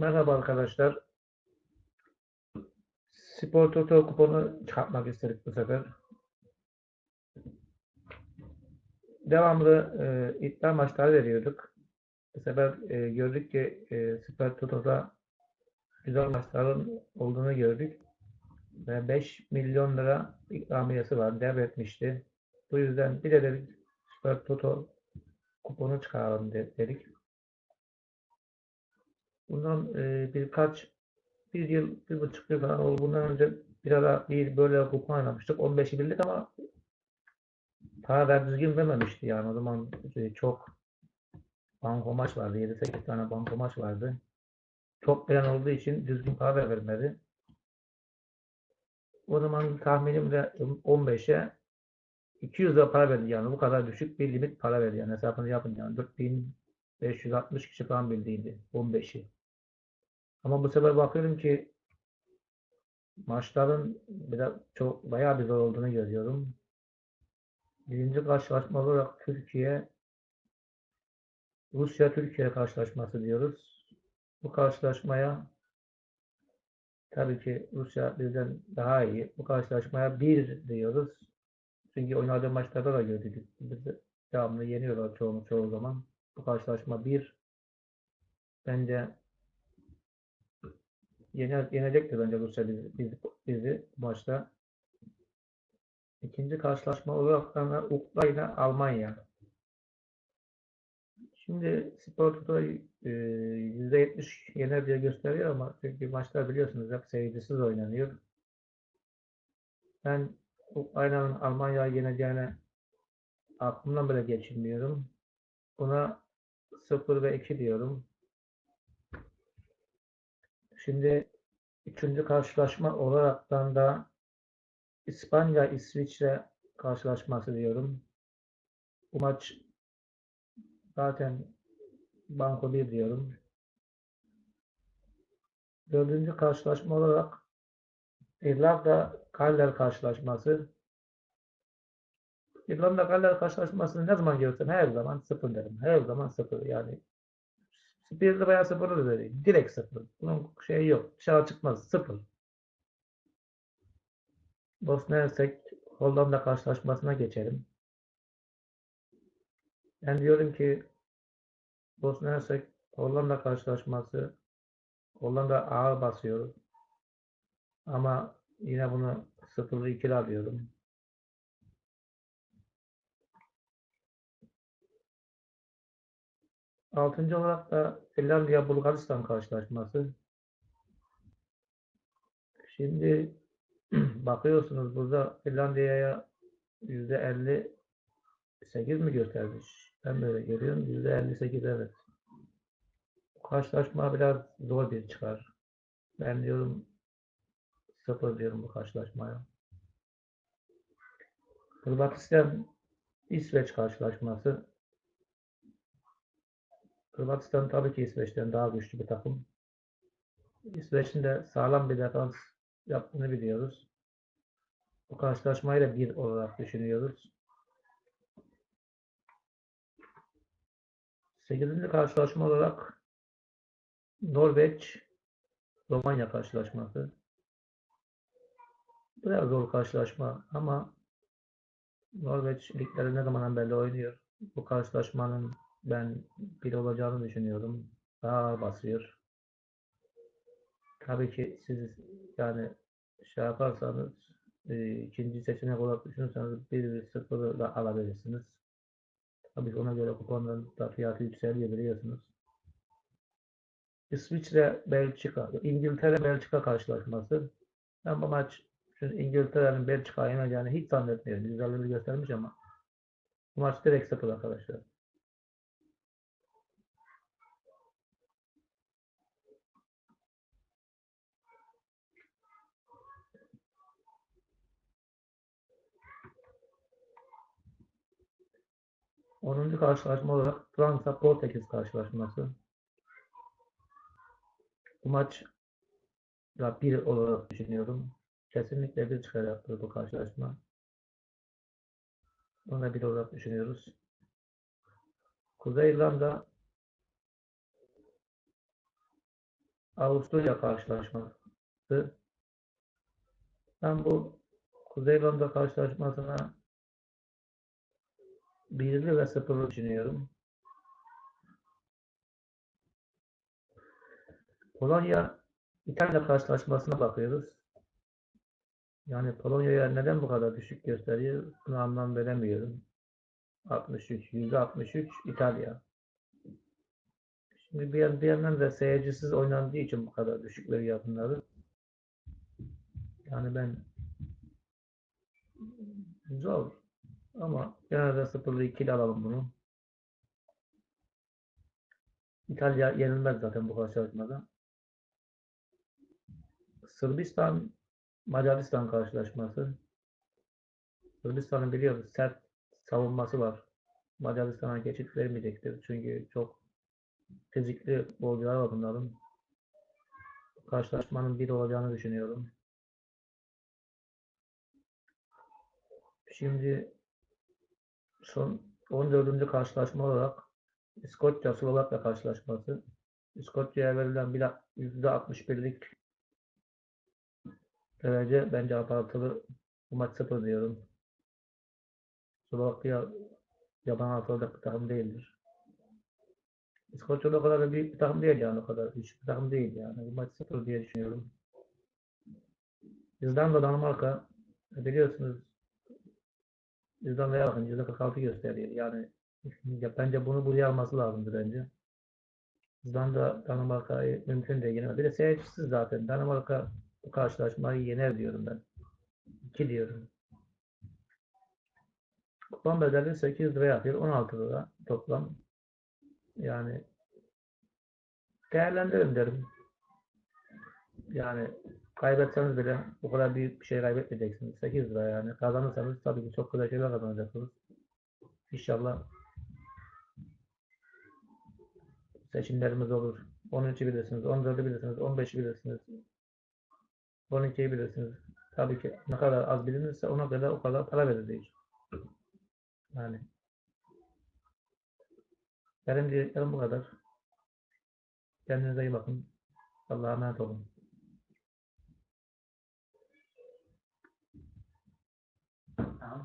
Merhaba arkadaşlar. Spor Toto kuponu çıkartmak istedik bu sefer. Devamlı e, iddia maçları veriyorduk. Bu sefer e, gördük ki e, Spor Toto'da güzel maçların olduğunu gördük. Ve 5 milyon lira ikramiyesi var. Devretmişti. Bu yüzden bir de dedik Spor Toto kuponu çıkaralım de- dedik. Bundan e, birkaç bir yıl, bir buçuk yıl falan oldu. Bundan önce bir ara bir böyle kupon oynamıştık. 15'i bildik ama para da düzgün vermemişti yani. O zaman e, çok banko maç vardı. 7-8 tane banko maç vardı. Çok bilen olduğu için düzgün para da vermedi. O zaman tahminimle 15'e 200 lira para verdi yani. Bu kadar düşük bir limit para verdi yani. Hesabını yapın yani. 4560 kişi falan bildiydi. 15'i. Ama bu sefer bakıyorum ki maçların biraz çok bayağı bir zor olduğunu görüyorum. Birinci karşılaşma olarak Türkiye Rusya Türkiye karşılaşması diyoruz. Bu karşılaşmaya tabii ki Rusya bizden daha iyi. Bu karşılaşmaya bir diyoruz. Çünkü oynadığı maçlarda da gördük. Bizi devamlı yeniyorlar çoğu, çoğu zaman. Bu karşılaşma bir bence Yener, yenecektir bence Rusya bizi, bizi, bizi bu maçta. İkinci karşılaşma olarak da Ukrayna Almanya. Şimdi Spor Toto e, %70 yener diye gösteriyor ama çünkü maçlar biliyorsunuz hep seyircisiz oynanıyor. Ben Ukrayna'nın Almanya'yı yeneceğine aklımdan bile geçirmiyorum. Buna 0 ve 2 diyorum. Şimdi üçüncü karşılaşma olaraktan da İspanya İsviçre karşılaşması diyorum. Bu maç zaten banko 1 diyorum. Dördüncü karşılaşma olarak İrlanda Galler karşılaşması. İrlanda Galler karşılaşmasını ne zaman görsem her zaman sıfır derim. Her zaman sıfır yani. Birli veya sıfırlı da değil. Direkt sıfır. Bunun şeyi yok. Dışarı çıkmaz. Sıfır. Bosna Hersek Hollanda karşılaşmasına geçelim. Ben diyorum ki Bosna Hersek Hollanda karşılaşması Hollanda ağır basıyor. Ama yine bunu 0'lı 2'li alıyorum. Altıncı olarak da Finlandiya Bulgaristan karşılaşması. Şimdi bakıyorsunuz burada Finlandiya'ya yüzde 58 mi göstermiş? Ben böyle görüyorum. Yüzde 58 evet. Bu karşılaşma biraz zor bir çıkar. Ben diyorum sıfır diyorum bu karşılaşmaya. Hırvatistan İsveç karşılaşması. Hırvatistan tabii ki İsveç'ten daha güçlü bir takım. İsveç'in de sağlam bir defans yaptığını biliyoruz. Bu karşılaşmayı da bir olarak düşünüyoruz. 8. karşılaşma olarak Norveç Romanya karşılaşması. Biraz zor karşılaşma ama Norveç ligleri ne zamandan belli oynuyor. Bu karşılaşmanın ben bir olacağını düşünüyorum. Daha ağır basıyor. Tabii ki siz yani şey yaparsanız e, ikinci seçenek olarak düşünürseniz 1 0 da alabilirsiniz. Tabii ona göre kuponların da fiyatı yükseliyor biliyorsunuz. İsviçre Belçika, İngiltere Belçika karşılaşması. Ben bu maç çünkü İngiltere'nin Belçika'yı yeneceğini hiç zannetmiyorum. Güzelliğini göstermiş ama bu maç direkt sıfır arkadaşlar. Onuncu karşılaşma olarak Fransa-Portekiz karşılaşması. Bu maç da bir olarak düşünüyorum. Kesinlikle bir çıkacaktır bu karşılaşma. Onu da bir olarak düşünüyoruz. Kuzey İrlanda Avusturya karşılaşması. Ben bu Kuzey Londra karşılaşmasına birli ve sıfırlı düşünüyorum. Polonya İtalya karşılaşmasına bakıyoruz. Yani Polonya'ya neden bu kadar düşük gösteriyor? Buna anlam veremiyorum. 63, %63 İtalya. Şimdi bir, bir yandan da seyircisiz oynandığı için bu kadar düşük veriyor bunları. Yani ben zor ama genelde sıfırlı ikili alalım bunu. İtalya yenilmez zaten bu karşılaşmada. Sırbistan Macaristan karşılaşması. Sırbistan'ın biliyoruz sert savunması var. Macaristan'a geçit vermeyecektir. Çünkü çok fizikli futbolcular var bunların. Karşılaşmanın bir olacağını düşünüyorum. Şimdi son 14. karşılaşma olarak İskoçya Slovakya karşılaşması. İskoçya'ya verilen bir %61'lik derece bence abartılı. Bu maç sıfır diyorum. Slovakya yaban atılacak bir takım değildir. İskoçya da o kadar da büyük bir takım değil yani o kadar güçlü bir takım değil yani. Bu maç sıfır diye düşünüyorum. İzlanda Danimarka biliyorsunuz İzlanda'ya bakın %46 gösteriyor. Yani ya bence bunu buraya alması lazımdı bence. İzlanda Danimarka'yı mümkün değil yenemez. Bir de seyircisiz zaten. Danimarka bu karşılaşmayı yener diyorum ben. 2 diyorum. Kupon bedeli 8 lira yapıyor. 16 lira toplam. Yani değerlendirin derim. Yani kaybetseniz bile bu kadar büyük bir şey kaybetmeyeceksiniz. 8 lira yani. Kazanırsanız tabii ki çok güzel şeyler kazanacaksınız. İnşallah seçimlerimiz olur. 13'ü bilirsiniz, 14'ü bilirsiniz, 15'i bilirsiniz. 12'yi bilirsiniz. Tabii ki ne kadar az bilinirse ona göre o kadar para verilir. Yani benim diyeceklerim bu kadar. Kendinize iyi bakın. Allah'a emanet olun. ಹಾಂ